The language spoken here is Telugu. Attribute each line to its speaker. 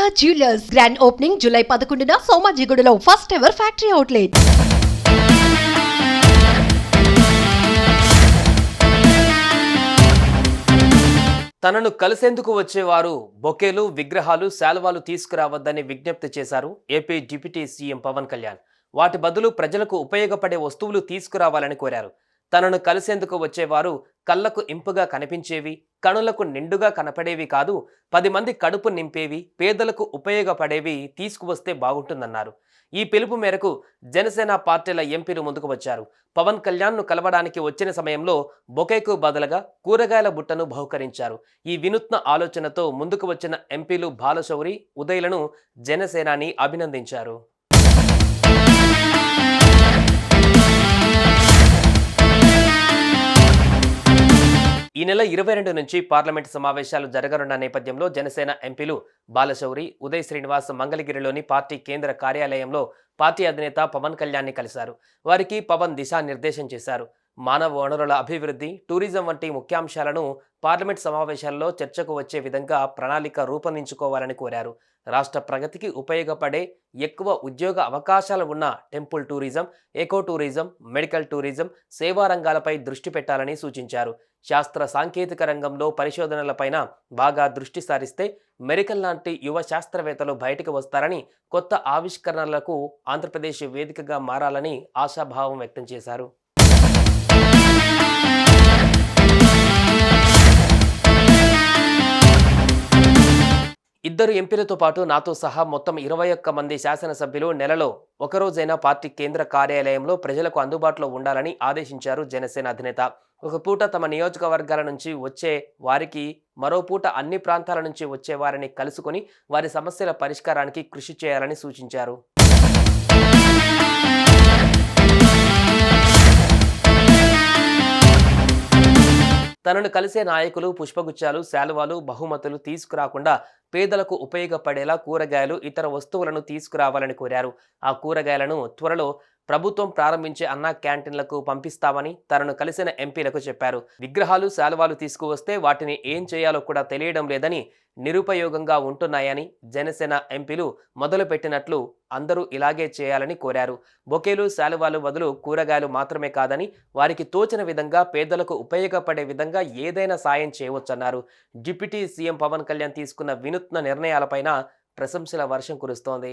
Speaker 1: Sharada jewellers grand opening July పదకొండున సోమాజిగూడలో ఫస్ట్ ఎవర్ ఫ్యాక్టరీ అవుట్లెట్
Speaker 2: తనను కలిసేందుకు వచ్చేవారు బొకేలు విగ్రహాలు శాల్వాలు తీసుకురావద్దని విజ్ఞప్తి చేశారు AP deputy CM Pawan Kalyan. వాటి బదులు ప్రజలకు ఉపయోగపడే వస్తువులు తీసుకురావాలని కోరారు. తనను కలిసేందుకు వచ్చేవారు కళ్ళకు ఇంపుగా కనిపించేవి కనులకు నిండుగా కనపడేవి కాదు పది మంది కడుపు నింపేవి పేదలకు ఉపయోగపడేవి తీసుకువస్తే బాగుంటుందన్నారు. ఈ పిలుపు మేరకు జనసేన పార్టీల ఎంపీలు ముందుకు వచ్చారు. పవన్ కళ్యాణ్ను కలవడానికి వచ్చిన సమయంలో బొకేకు బదులుగా కూరగాయల బుట్టను బహుకరించారు. ఈ వినూత్న ఆలోచనతో ముందుకు వచ్చిన ఎంపీలు బాలశౌరి ఉదయలను జనసేనాని అభినందించారు. నెల ఇరవై రెండు నుంచి పార్లమెంట్ సమావేశాలు జరగనున్న నేపథ్యంలో జనసేన ఎంపీలు బాలశౌరి ఉదయ్ శ్రీనివాస్ మంగళగిరిలోని పార్టీ కేంద్ర కార్యాలయంలో పార్టీ అధినేత పవన్ కళ్యాణ్ని కలిశారు. వారికి పవన్ దిశానిర్దేశం చేశారు. మానవ వనరుల అభివృద్ధి టూరిజం వంటి ముఖ్యాంశాలను పార్లమెంట్ సమావేశాల్లో చర్చకు వచ్చే విధంగా ప్రణాళిక రూపొందించుకోవాలని కోరారు. రాష్ట్ర ప్రగతికి ఉపయోగపడే ఎక్కువ ఉద్యోగ అవకాశాలు ఉన్న temple tourism eco tourism medical tourism సేవా రంగాలపై దృష్టి పెట్టాలని సూచించారు. శాస్త్ర సాంకేతిక రంగంలో పరిశోధనలపైన బాగా దృష్టి సారిస్తే మెరికల్ లాంటి యువ శాస్త్రవేత్తలు బయటకు వస్తారని కొత్త ఆవిష్కరణలకు ఆంధ్రప్రదేశ్ వేదికగా మారాలని ఆశాభావం వ్యక్తం చేశారు. ఇద్దరు ఎంపీలతో పాటు నాతో సహా మొత్తం ఇరవై ఒక్క మంది శాసనసభ్యులు నెలలో ఒకరోజైనా పార్టీ కేంద్ర కార్యాలయంలో ప్రజలకు అందుబాటులో ఉండాలని ఆదేశించారు జనసేన అధినేత. ఒక పూట తమ నియోజకవర్గాల నుంచి వచ్చే వారికి మరో పూట అన్ని ప్రాంతాల నుంచి వచ్చే వారిని కలుసుకొని వారి సమస్యల పరిష్కారానికి కృషి చేయాలని సూచించారు. తనను కలిసే నాయకులు పుష్పగుచ్చాలు శాలువాలు బహుమతులు తీసుకురాకుండా పేదలకు ఉపయోగపడేలా కూరగాయలు ఇతర వస్తువులను తీసుకురావాలని కోరారు. ఆ కూరగాయలను త్వరలో ప్రభుత్వం ప్రారంభించే అన్నా క్యాంటీన్లకు పంపిస్తామని తనను కలిసిన ఎంపీలకు చెప్పారు. విగ్రహాలు శాలువాలు తీసుకువస్తే వాటిని ఏం చేయాలో కూడా తెలియడం లేదని నిరుపయోగంగా ఉంటున్నాయని జనసేన ఎంపీలు మొదలుపెట్టినట్లు అందరూ ఇలాగే చేయాలని కోరారు. బొకేలు శాలువాలు బదులు కూరగాయలు మాత్రమే కాదని వారికి తోచిన విధంగా పేదలకు ఉపయోగపడే విధంగా ఏదైనా సాయం చేయవచ్చన్నారు. డిప్యూటీ సీఎం పవన్ కళ్యాణ్ తీసుకున్న వినూత్న నిర్ణయాలపైన ప్రశంసల వర్షం కురుస్తోంది.